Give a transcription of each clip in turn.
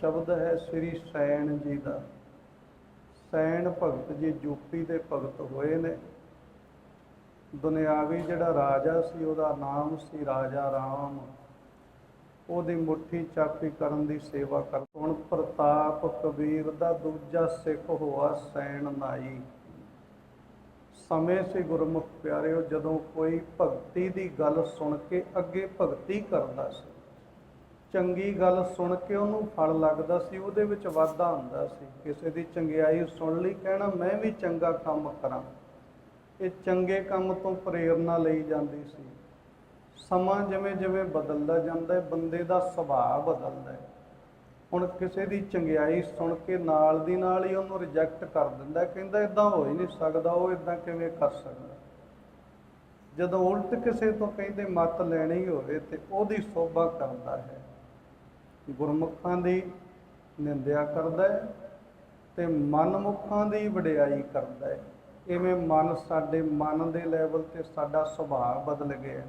ਸ਼ਬਦ ਹੈ ਸ੍ਰੀ ਸੈਣ ਜੀ ਦਾ। ਸੈਣ ਭਗਤ ਜੀ ਯੂਪੀ ਦੇ ਭਗਤ ਹੋਏ ਨੇ। ਦੁਨਿਆਵੀ ਜਿਹੜਾ ਰਾਜਾ ਸੀ, ਉਹਦਾ ਨਾਮ ਸੀ ਰਾਜਾ ਰਾਮ। ਉਹਦੀ ਮੁੱਠੀ ਚਾਪੀ ਕਰਨ ਦੀ ਸੇਵਾ ਕਰ ਹੁਣ ਪ੍ਰਤਾਪ ਕਬੀਰ ਦਾ ਦੂਜਾ ਸਿੱਖ ਹੋਆ ਸੈਣ ਨਾਈ। ਸਮੇਂ ਸੀ ਗੁਰਮੁਖ ਪਿਆਰਿਓ, ਜਦੋਂ ਕੋਈ ਭਗਤੀ ਦੀ ਗੱਲ ਸੁਣ ਕੇ ਅੱਗੇ ਭਗਤੀ ਕਰਦਾ ਸੀ। ਚੰਗੀ ਗੱਲ ਸੁਣ ਕੇ ਉਹਨੂੰ ਫਲ ਲੱਗਦਾ ਸੀ, ਉਹਦੇ ਵਿੱਚ ਵਾਧਾ ਹੁੰਦਾ ਸੀ। ਕਿਸੇ ਦੀ ਚੰਗਿਆਈ ਸੁਣ ਲਈ, ਕਹਿਣਾ ਮੈਂ ਵੀ ਚੰਗਾ ਕੰਮ ਕਰਾਂ। ਇਹ ਚੰਗੇ ਕੰਮ ਤੋਂ ਪ੍ਰੇਰਣਾ ਲਈ ਜਾਂਦੀ ਸੀ। ਸਮਾਂ ਜਿਵੇਂ ਜਿਵੇਂ ਬਦਲਦਾ ਜਾਂਦਾ ਹੈ, ਬੰਦੇ ਦਾ ਸੁਭਾਅ ਬਦਲਦਾ ਹੈ। ਹੁਣ ਕਿਸੇ ਦੀ ਚੰਗਿਆਈ ਸੁਣ ਕੇ ਨਾਲ ਦੀ ਨਾਲ ਹੀ ਉਹਨੂੰ ਰਿਜੈਕਟ ਕਰ ਦਿੰਦਾ ਕਹਿੰਦਾ ਇਦਾਂ ਹੋ ਹੀ ਨਹੀਂ ਸਕਦਾ, ਉਹ ਇਦਾਂ ਕਿਵੇਂ ਕਰ ਸਕਦਾ। ਜਦੋਂ ਉਲਟ ਕਿਸੇ ਤੋਂ ਕਹਿੰਦੇ ਮਤ ਲੈਣੀ ਹੋਵੇ ਤੇ ਉਹਦੀ ਸੋਭਾ ਕਰਦਾ ਹੈ। ਗੁਰਮੁਖਾਂ ਦੀ ਨਿੰਦਿਆ ਕਰਦਾ ਹੈ ਤੇ ਮਨਮੁਖਾਂ ਦੀ ਵਡਿਆਈ ਕਰਦਾ ਹੈ। ਇਵੇਂ ਮਨ ਸਾਡੇ ਮਨ ਦੇ ਲੈਵਲ ਤੇ ਸਾਡਾ ਸੁਭਾਅ ਬਦਲ ਗਿਆ।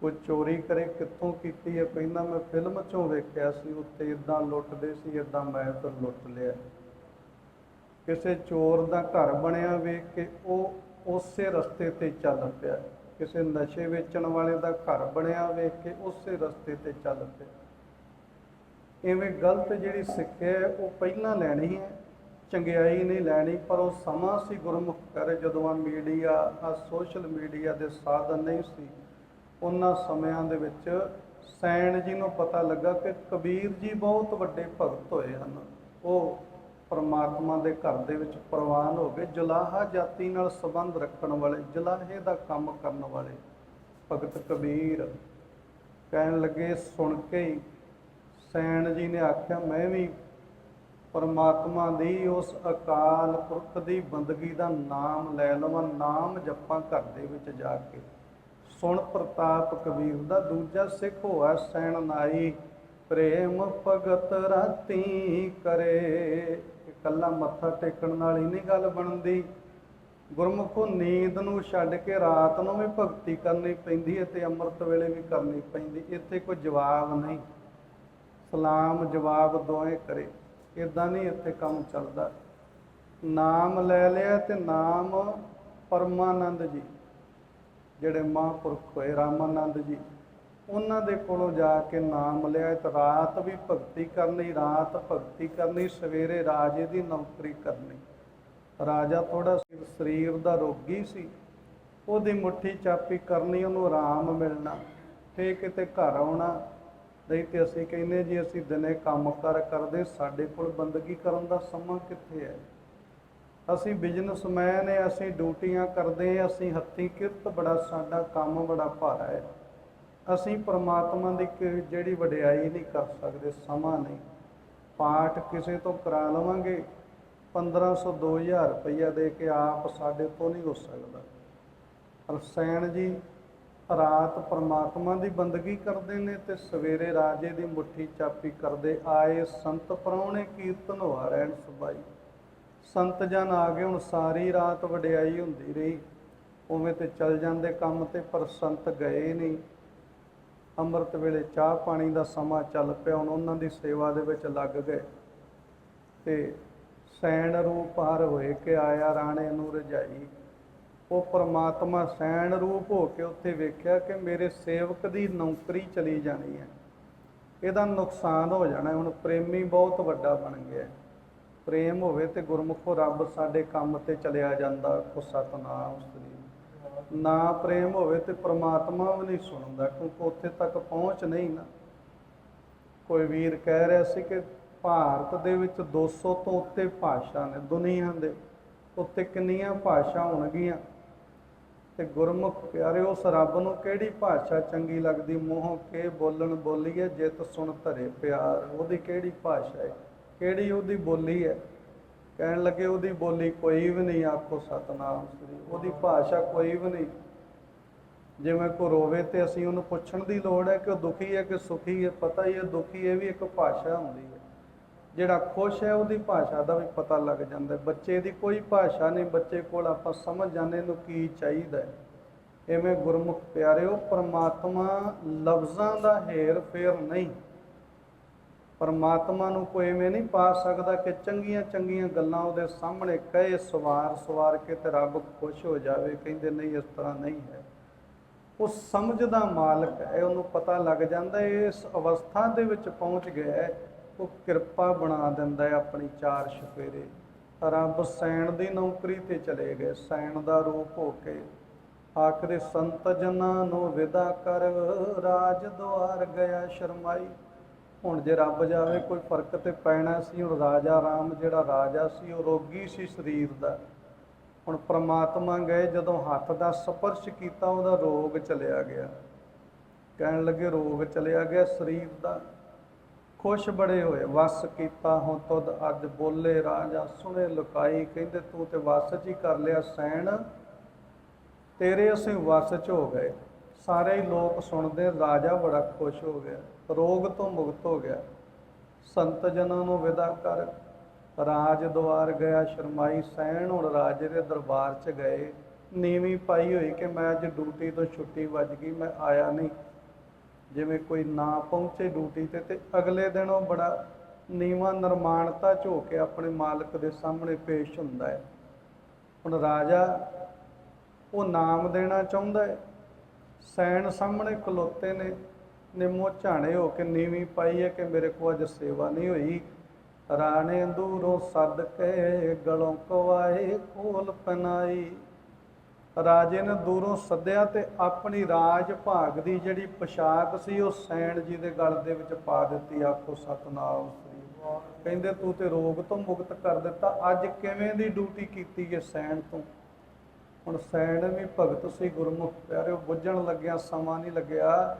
ਕੋਈ ਚੋਰੀ ਕਰੇ, ਕਿੱਥੋਂ ਕੀਤੀ ਹੈ ਕਹਿੰਦਾ ਮੈਂ ਫਿਲਮ 'ਚੋਂ ਵੇਖਿਆ ਸੀ ਉੱਤੇ ਇਦਾਂ ਲੁੱਟਦੇ ਸੀ ਇਦਾਂ ਮੈਂ ਤਾਂ ਲੁੱਟ ਲਿਆ। ਕਿਸੇ ਚੋਰ ਦਾ ਘਰ ਬਣਿਆ ਵੇਖ ਕੇ ਉਹ ਉਸੇ ਰਸਤੇ ਤੇ ਚੱਲ ਪਿਆ। ਕਿਸੇ ਨਸ਼ੇ ਵੇਚਣ ਵਾਲੇ ਦਾ ਘਰ ਬਣਿਆ ਵੇਖ ਕੇ ਉਸੇ ਰਸਤੇ ਤੇ ਚੱਲ ਪਿਆ। ਐਵੇਂ ਗਲਤ ਜਿਹੜੀ ਸਿੱਖਿਆ ਹੈ, ਉਹ ਪਹਿਲਾਂ ਲੈਣੀ ਹੈ ਚੰਗਿਆਈ ਨਹੀਂ ਲੈਣੀ ਪਰ ਉਹ ਸਮਾਂ ਸੀ ਗੁਰਮੁਖ ਕਰੇ ਜਦੋਂ ਆ ਮੀਡੀਆ ਆ ਸੋਸ਼ਲ ਮੀਡੀਆ ਦੇ ਸਾਧਨ ਨਹੀਂ ਸੀ ਉਹਨਾਂ ਸਮਿਆਂ ਦੇ ਵਿੱਚ ਸੈਣ ਜੀ ਨੂੰ ਪਤਾ ਲੱਗਾ ਕਿ ਕਬੀਰ ਜੀ ਬਹੁਤ ਵੱਡੇ ਭਗਤ ਹੋਏ ਹਨ। ਉਹ ਪਰਮਾਤਮਾ ਦੇ ਘਰ ਦੇ ਵਿੱਚ ਪ੍ਰਵਾਨ ਹੋ ਗਏ ਜਲਾਹਾ ਜਾਤੀ ਨਾਲ ਸੰਬੰਧ ਰੱਖਣ ਵਾਲੇ ਜਲਾਹੇ ਦਾ ਕੰਮ ਕਰਨ ਵਾਲੇ ਭਗਤ ਕਬੀਰ। ਕਹਿਣ ਲੱਗੇ ਸੁਣ ਕੇ ਹੀ ਸੈਣ ਜੀ ਨੇ ਆਖਿਆ, ਮੈਂ ਵੀ ਪਰਮਾਤਮਾ ਦੀ ਉਸ ਅਕਾਲ ਪੁਰਖ ਦੀ ਬੰਦਗੀ ਦਾ ਨਾਮ ਲੈ ਲਵਾਂ, ਨਾਮ ਜਪਾਂ ਘਰ ਦੇ ਵਿੱਚ ਜਾ ਕੇ। ਸੁਣ ਪ੍ਰਤਾਪ ਕਬੀਰ ਦਾ, ਦੂਜਾ ਸਿੱਖ ਹੋਆ ਸੈਣ ਨਾਈ, ਪ੍ਰੇਮ ਭਗਤ ਰਾਤੀ ਕਰੇ। ਇਕੱਲਾ ਮੱਥਾ ਟੇਕਣ ਨਾਲ ਹੀ ਨਹੀਂ ਗੱਲ ਬਣਦੀ। ਗੁਰਮੁਖੋ ਨੀਂਦ ਨੂੰ ਛੱਡ ਕੇ ਰਾਤ ਨੂੰ ਵੀ ਭਗਤੀ ਕਰਨੀ ਪੈਂਦੀ ਹੈ ਤੇ ਅੰਮ੍ਰਿਤ ਵੇਲੇ ਵੀ ਕਰਨੀ ਪੈਂਦੀ। ਇੱਥੇ ਕੋਈ ਜਵਾਬ ਨਹੀਂ। ਸਲਾਮ ਜਵਾਬ ਦੋਏ ਕਰੇ। ਇਦਾਂ ਨਹੀਂ ਇੱਥੇ ਕੰਮ ਚੱਲਦਾ। ਨਾਮ ਲੈ ਲਿਆ ਤੇ ਨਾਮ ਪਰਮਾਨੰਦ ਜੀ, ਜਿਹੜੇ ਮਹਾਂਪੁਰਖ ਹੋਏ, ਰਾਮਾਨੰਦ ਜੀ। ਉਹਨਾਂ ਦੇ ਕੋਲੋਂ ਜਾ ਕੇ ਨਾਮ ਲਿਆ ਤੇ ਰਾਤ ਵੀ ਭਗਤੀ ਕਰਨੀ, ਰਾਤ ਭਗਤੀ ਕਰਨੀ, ਸਵੇਰੇ ਰਾਜੇ ਦੀ ਨੌਕਰੀ ਕਰਨੀ। ਰਾਜਾ ਥੋੜਾ ਸਰੀਰ ਦਾ ਰੋਗੀ ਸੀ। ਉਹਦੀ ਮੁੱਠੀ ਚਾਪੀ ਕਰਨੀ, ਉਹਨੂੰ ਆਰਾਮ ਮਿਲਣਾ ਫੇ ਕਿਤੇ ਘਰ ਆਉਣਾ। ਨਹੀਂ ਤੇ ਅਸੀਂ ਕਹਿੰਦੇ ਜੀ, ਅਸੀਂ ਦਿਨੇ ਕੰਮ ਕਾਰ ਕਰਦੇ, ਸਾਡੇ ਕੋਲ ਬੰਦਗੀ ਕਰਨ ਦਾ ਸਮਾਂ ਕਿੱਥੇ ਹੈ? ਅਸੀਂ ਬਿਜ਼ਨਸਮੈਨ ਹੈ, ਅਸੀਂ ਡਿਊਟੀਆਂ ਕਰਦੇ ਹਾਂ, ਅਸੀਂ ਹੱਥੀਂ ਕਿਰਤ ਬੜਾ, ਸਾਡਾ ਕੰਮ ਬੜਾ ਭਾਰਾ ਹੈ। ਅਸੀਂ ਪਰਮਾਤਮਾ ਦੀ ਕਿ- ਜਿਹੜੀ ਵਡਿਆਈ ਨਹੀਂ ਕਰ ਸਕਦੇ, ਸਮਾਂ ਨਹੀਂ। ਪਾਠ ਕਿਸੇ ਤੋਂ ਕਰਾ ਲਵਾਂਗੇ 1500 2000 ਰੁਪਈਆ ਦੇ ਕੇ ਆਪ ਸਾਡੇ ਤੋਂ ਨਹੀਂ ਹੋ ਸਕਦਾ। ਰਸੈਣ ਜੀ ਰਾਤ ਪਰਮਾਤਮਾ ਦੀ ਬੰਦਗੀ ਕਰਦੇ ਨੇ ਤੇ ਸਵੇਰੇ ਰਾਜੇ ਦੀ ਮੁੱਠੀ ਚਾਪੀ ਕਰਦੇ ਆਏ ਸੰਤ ਪਰਾਉਣੇ ਕੀਰਤਨ ਹੋਆ ਰਹਿਣ ਸੁਬਾਈ। ਸੰਤ ਜਨ ਆ ਗਏ, ਹੁਣ ਸਾਰੀ ਰਾਤ ਵਡਿਆਈ ਹੁੰਦੀ ਰਹੀ। ਉਵੇਂ ਤੇ ਚੱਲ ਜਾਂਦੇ ਕੰਮ ਤੇ, ਪਰ ਸੰਤ ਗਏ ਨਹੀਂ। ਅੰਮ੍ਰਿਤ ਵੇਲੇ ਚਾਹ ਪਾਣੀ ਦਾ ਸਮਾਂ ਚੱਲ ਪਿਆ, ਹੁਣ ਉਹਨਾਂ ਦੀ ਸੇਵਾ ਦੇ ਵਿੱਚ ਲੱਗ ਗਏ। ਤੇ ਸੈਣ ਰੂਪ ਹਰ ਹੋਏ ਕਿ ਆਇਆ ਰਾਣੇ ਨੂੰ ਰਜਾਈ। ਉਹ ਪ੍ਰਮਾਤਮਾ ਸੈਣ ਰੂਪ ਹੋ ਕੇ ਉੱਥੇ ਵੇਖਿਆ ਕਿ ਮੇਰੇ ਸੇਵਕ ਦੀ ਨੌਕਰੀ ਚਲੀ ਜਾਣੀ ਹੈ। ਇਹਦਾ ਨੁਕਸਾਨ ਹੋ ਜਾਣਾ ਹੁਣ ਪ੍ਰੇਮੀ ਬਹੁਤ ਵੱਡਾ ਬਣ ਗਿਆ ਪ੍ਰੇਮ ਹੋਵੇ ਤੇ ਗੁਰਮੁਖੋ ਰੱਬ ਸਾਡੇ ਕੰਮ ਤੇ ਚਲਿਆ ਜਾਂਦਾ, ਕੋ ਸਤਨਾਮ ਸ੍ਰੀ। ਨਾ ਪ੍ਰੇਮ ਹੋਵੇ ਤੇ ਪ੍ਰਮਾਤਮਾ ਵੀ ਨਹੀਂ ਸੁਣਦਾ, ਕਿਉਂਕਿ ਉੱਥੇ ਤੱਕ ਪਹੁੰਚ ਨਹੀਂ ਨਾ। ਕੋਈ ਵੀਰ ਕਹਿ ਰਿਹਾ ਸੀ ਕਿ ਭਾਰਤ ਦੇ ਵਿੱਚ 200 ਤੋਂ ਉੱਤੇ ਭਾਸ਼ਾ ਨੇ, ਦੁਨੀਆ ਦੇ ਉੱਤੇ ਕਿੰਨੀਆਂ ਭਾਸ਼ਾ ਹੋਣਗੀਆਂ। ਤੇ ਗੁਰਮੁਖ ਪਿਆਰੇ ਉਸ ਰੱਬ ਨੂੰ ਕਿਹੜੀ ਭਾਸ਼ਾ ਚੰਗੀ ਲੱਗਦੀ? ਮੂੰਹੋਂ ਕੇ ਬੋਲਣ ਬੋਲੀਏ, ਜਿਤ ਸੁਣ ਧਰੇ ਪਿਆਰ। ਉਹਦੀ ਕਿਹੜੀ ਭਾਸ਼ਾ ਹੈ ਕਿਹੜੀ ਉਹਦੀ ਬੋਲੀ ਹੈ ਕਹਿਣ ਲੱਗੇ ਉਹਦੀ ਬੋਲੀ ਕੋਈ ਵੀ ਨਹੀਂ, ਆਖੋ ਸਤਨਾਮ ਸ੍ਰੀ। ਉਹਦੀ ਭਾਸ਼ਾ ਕੋਈ ਵੀ ਨਹੀਂ। ਜਿਵੇਂ ਕੋ ਰੋਵੇ ਤੇ ਅਸੀਂ ਉਹਨੂੰ ਪੁੱਛਣ ਦੀ ਲੋੜ ਹੈ ਕਿ ਉਹ ਦੁਖੀ ਹੈ ਕਿ ਸੁਖੀ ਹੈ, ਪਤਾ ਹੀ ਹੈ ਦੁਖੀ ਇਹ ਵੀ ਇੱਕ ਭਾਸ਼ਾ ਹੁੰਦੀ ਹੈ। ਜਿਹੜਾ ਖੁਸ਼ ਹੈ ਉਹਦੀ ਭਾਸ਼ਾ ਦਾ ਵੀ ਪਤਾ ਲੱਗ ਜਾਂਦਾ ਬੱਚੇ ਦੀ ਕੋਈ ਭਾਸ਼ਾ ਨਹੀਂ ਬੱਚੇ ਕੋਲ ਆਪਾਂ ਸਮਝ ਜਾਂਦੇ ਨੂੰ ਕੀ ਚਾਹੀਦਾ ਹੈ। ਐਵੇਂ ਗੁਰਮੁਖ ਪਿਆਰਿਓ ਪਰਮਾਤਮਾ ਲਫ਼ਜ਼ਾਂ ਦਾ ਹੇਰ ਫੇਰ ਨਹੀਂ। ਪਰਮਾਤਮਾ ਨੂੰ ਕੋਈ ਐਵੇਂ ਨਹੀਂ ਪਾ ਸਕਦਾ ਕਿ ਚੰਗੀਆਂ ਚੰਗੀਆਂ ਗੱਲਾਂ ਉਹਦੇ ਸਾਹਮਣੇ ਕਹੇ ਸਵਾਰ ਸਵਾਰ ਕੇ ਤੇ ਰੱਬ ਖੁਸ਼ ਹੋ ਜਾਵੇ ਕਹਿੰਦੇ ਨਹੀਂ ਇਸ ਤਰ੍ਹਾਂ ਨਹੀਂ ਹੈ। ਉਹ ਸਮਝ ਦਾ ਮਾਲਕ ਹੈ ਉਹਨੂੰ ਪਤਾ ਲੱਗ ਜਾਂਦਾ ਇਸ ਅਵਸਥਾ ਦੇ ਵਿੱਚ ਪਹੁੰਚ ਗਿਆ ਹੈ, ਉਹ ਕਿਰਪਾ ਬਣਾ ਦਿੰਦਾ ਹੈ ਆਪਣੀ ਚਾਰ ਸ਼ਫੇਰੇ। ਰੱਬ ਸੈਣ ਦੀ ਨੌਕਰੀ ਤੇ ਚਲੇ ਗਏ। ਸੈਣ ਦਾ ਰੂਪ ਹੋ ਕੇ ਆਖਦੇ ਸੰਤ ਜਨਾਂ ਨੂੰ ਵਿਦਾ ਕਰ, ਰਾਜ ਦੁਆਰ ਗਿਆ ਸ਼ਰਮਾਈ। ਹੁਣ ਜੇ ਰੱਬ ਜਾਵੇ, ਕੋਈ ਫ਼ਰਕ ਤੇ ਪੈਣਾ ਸੀ। ਹੁਣ ਰਾਜਾ ਰਾਮ ਜਿਹੜਾ ਰਾਜਾ ਸੀ, ਉਹ ਰੋਗੀ ਸੀ ਸਰੀਰ ਦਾ। ਹੁਣ ਪ੍ਰਮਾਤਮਾ ਗਏ, ਜਦੋਂ ਹੱਥ ਦਾ ਸਪਰਸ਼ ਕੀਤਾ, ਉਹਦਾ ਰੋਗ ਚਲਿਆ ਗਿਆ। ਕਹਿਣ ਲੱਗੇ, ਰੋਗ ਚਲਿਆ ਗਿਆ ਸਰੀਰ ਦਾ। ਖੁਸ਼ ਬੜੇ ਹੋਏ। ਵਸ ਕੀਤਾ ਹੁਣ ਤੁਧ ਅੱਜ ਬੋਲੇ ਰਾਜਾ ਸੁਣੇ ਲੁਕਾਈ, ਕਹਿੰਦੇ ਤੂੰ ਤੇ ਵਸ ਚ ਹੀ ਕਰ ਲਿਆ ਸੈਣ, ਤੇਰੇ ਅਸੀਂ ਵਸ ਚ ਹੋ ਗਏ। ਸਾਰੇ ਹੀ ਲੋਕ ਸੁਣਦੇ, ਰਾਜਾ ਬੜਾ ਖੁਸ਼ ਹੋ ਗਿਆ, ਰੋਗ ਤੋਂ ਮੁਕਤ ਹੋ ਗਿਆ। ਸੰਤ ਜਨਾਂ ਨੂੰ ਵਿਦਾ ਕਰ, ਰਾਜ ਦੁਆਰ ਗਿਆ, ਸ਼ਰਮਾਈ ਸੈਣ, ਹੁਣ ਰਾਜੇ ਦੇ ਦਰਬਾਰ 'ਚ ਗਏ। ਨੀਵੀਂ ਪਾਈ ਹੋਈ ਕਿ ਮੈਂ ਅੱਜ ਡਿਊਟੀ ਤੋਂ ਛੁੱਟੀ ਵੱਜ ਗਈ, ਮੈਂ ਆਇਆ ਨਹੀਂ। ਜਿਵੇਂ ਕੋਈ ਨਾ ਪਹੁੰਚੇ ਡਿਊਟੀ ਤੇ ਤੇ ਅਗਲੇ ਦਿਨ ਉਹ ਬੜਾ ਨੀਵਾਂ ਨਿਰਮਾਣਤਾ ਝੋ ਕੇ ਆਪਣੇ ਮਾਲਕ ਦੇ ਸਾਹਮਣੇ ਪੇਸ਼ ਹੁੰਦਾ ਹੈ। ਹੁਣ ਰਾਜਾ ਉਹ ਨਾਮ ਦੇਣਾ ਚਾਹੁੰਦਾ ਹੈ। ਸੈਣ ਸਾਹਮਣੇ ਖਲੋਤੇ ਨੇ, ਨਿੰਮੋ ਝਾਣੇ ਹੋ ਕੇ ਨੀਵੀਂ ਪਾਈ ਹੈ ਕਿ ਮੇਰੇ ਕੋਲ ਅੱਜ ਸੇਵਾ ਨਹੀਂ ਹੋਈ। ਰਾਣੇ ਦੂਰੋਂ ਸੱਦ ਕੇ ਗਲੋਂ ਕਵਾਏ ਕੋਲ ਪਨਾਈ। ਰਾਜੇ ਨੇ ਦੂਰੋਂ ਸੱਦਿਆ ਤੇ ਆਪਣੀ ਰਾਜ ਭਾਗ ਦੀ ਜਿਹੜੀ ਪੋਸ਼ਾਕ ਸੀ, ਉਹ ਸੈਣ ਜੀ ਦੇ ਗਲ ਦੇ ਵਿੱਚ ਪਾ ਦਿੱਤੀ, ਆਖੋ, ਸਤਨਾਮ ਸ੍ਰੀ ਕਹਿੰਦੇ, ਤੂੰ ਤੇ ਰੋਗ ਤੋਂ ਮੁਕਤ ਕਰ ਦਿੱਤਾ। ਅੱਜ ਕਿਵੇਂ ਦੀ ਡਿਊਟੀ ਕੀਤੀ ਹੈ ਸੈਣ ਤੋਂ? ਹੁਣ ਸੈਣ ਵੀ ਭਗਤ ਸੀ, ਗੁਰਮੁਖ। ਪਿਆਰੇ ਬੁੱਝਣ ਲੱਗਿਆ, ਸਮਾਂ ਨਹੀਂ ਲੱਗਿਆ।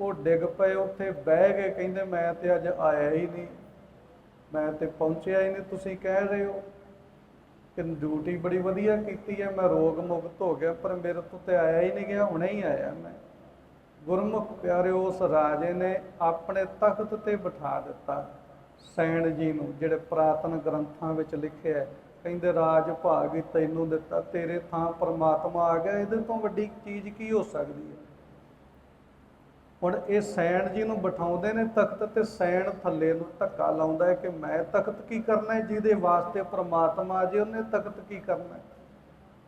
ਉਹ ਡਿੱਗ ਪਏ, ਉੱਥੇ ਬਹਿ ਗਏ। ਕਹਿੰਦੇ, ਮੈਂ ਤੇ ਅੱਜ ਆਇਆ ਹੀ ਨਹੀਂ। ਮੈਂ ਤੇ ਪਹੁੰਚਿਆ ਹੀ ਨਹੀਂ, ਤੁਸੀਂ ਕਹਿ ਰਹੇ ਹੋ। ਕਿ ਡਿਊਟੀ ਬੜੀ ਵਧੀਆ ਕੀਤੀ ਹੈ, ਮੈਂ ਰੋਗ ਮੁਕਤ ਹੋ ਗਿਆ, ਪਰ ਮੇਰੇ ਤੋਂ ਤੇ ਆਇਆ ਹੀ ਨਹੀਂ ਗਿਆ, ਹੁਣੇ ਹੀ ਆਇਆ ਮੈਂ। ਗੁਰਮੁਖ ਪਿਆਰੇ ਉਸ ਰਾਜੇ ਨੇ ਆਪਣੇ ਤਖਤ ਤੇ ਬਿਠਾ ਦਿੱਤਾ। ਸੈਣ ਜੀ ਨੂੰ, ਜਿਹੜੇ ਪ੍ਰਾਤਨ ਗ੍ਰੰਥਾਂ ਵਿੱਚ ਲਿਖਿਆ ਹੈ, ਕਹਿੰਦੇ, ਰਾਜ ਭਾਗ ਹੀ ਤੈਨੂੰ ਦਿੱਤਾ, ਤੇਰੇ ਥਾਂ ਪਰਮਾਤਮਾ ਆ ਗਿਆ, ਇਹਦੇ ਤੋਂ ਵੱਡੀ ਚੀਜ਼ ਕੀ ਹੋ ਸਕਦੀ ਹੈ? ਹੁਣ ਇਹ ਸੈਣ ਜੀ ਨੂੰ ਬਿਠਾਉਂਦੇ ਨੇ ਤਖਤ ਤੇ ਸੈਣ ਥੱਲੇ ਨੂੰ ਧੱਕਾ ਲਾਉਂਦਾ ਹੈ ਕਿ ਮੈਂ ਤਖਤ ਕੀ ਕਰਨਾ ਹੈ? ਜਿਹਦੇ ਵਾਸਤੇ ਪ੍ਰਮਾਤਮਾ ਆ ਜੇ, ਉਹਨੇ ਤਖਤ ਕੀ ਕਰਨਾ ਹੈ?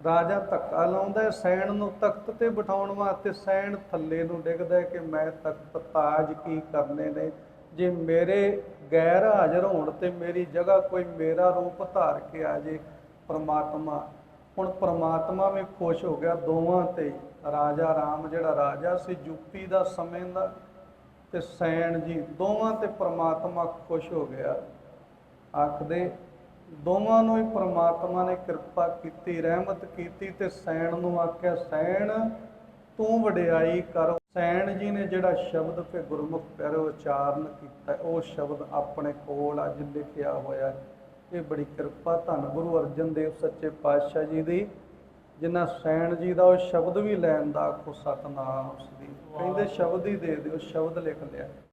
ਰਾਜਾ ਧੱਕਾ ਲਾਉਂਦਾ ਹੈ ਸੈਣ ਨੂੰ ਤਖਤ ਤੇ ਬਿਠਾਉਣ ਵਾਸਤੇ। ਸੈਣ ਥੱਲੇ ਨੂੰ ਡਿੱਗਦਾ ਹੈ ਕਿ ਮੈਂ ਤਖਤ ਤਾਜ ਕੀ ਕਰਨੇ ਨੇ? ਜੇ ਮੇਰੇ ਗੈਰ ਹਾਜ਼ਰ ਹੋਣ ਤੇ ਮੇਰੀ ਜਗ੍ਹਾ ਕੋਈ ਮੇਰਾ ਰੂਪ ਧਾਰ ਕੇ ਆ ਜੇ ਪ੍ਰਮਾਤਮਾ। ਹੁਣ ਪ੍ਰਮਾਤਮਾ ਵੀ ਖੁਸ਼ ਹੋ ਗਿਆ ਦੋਵਾਂ ਤੇ। ਰਾਜਾ ਰਾਮ ਜਿਹੜਾ ਰਾਜਾ ਸੀ ਯੂਪੀ ਦਾ ਸਮੇਂ ਦਾ ਤੇ ਸੈਣ ਜੀ ਦੋਵਾਂ ਤੇ ਪ੍ਰਮਾਤਮਾ ਖੁਸ਼ ਹੋ ਗਿਆ। ਆਖਦੇ, ਦੋਵਾਂ ਨੂੰ ਹੀ ਪ੍ਰਮਾਤਮਾ ਨੇ ਕਿਰਪਾ ਕੀਤੀ, ਰਹਿਮਤ ਕੀਤੀ ਤੇ ਸੈਣ ਨੂੰ ਆਖਿਆ, ਸੈਣ ਤੂੰ ਵਡਿਆਈ ਕਰ। ਸੈਣ ਜੀ ਨੇ ਜਿਹੜਾ ਸ਼ਬਦ ਤੇ ਗੁਰਮੁਖ ਪਿਆਰੇ ਉਚਾਰਨ ਕੀਤਾ, ਉਹ ਸ਼ਬਦ ਆਪਣੇ ਕੋਲ ਅੱਜ ਲਿਖਿਆ ਹੋਇਆ। ਇਹ ਬੜੀ ਕਿਰਪਾ, ਧੰਨ ਗੁਰੂ ਅਰਜਨ ਦੇਵ ਸੱਚੇ ਪਾਤਸ਼ਾਹ ਜੀ ਦੀ। ਜਿੰਨਾ ਸੈਣ ਜੀ ਦਾ ਉਹ ਸ਼ਬਦ ਵੀ ਲੈਣ ਦਾ ਆਖੋ ਸਤਨਾਮ ਸ੍ਰੀ ਕਹਿੰਦੇ ਸ਼ਬਦ ਹੀ ਦੇ ਦਿਓ, ਸ਼ਬਦ ਲਿਖ ਲਿਆ।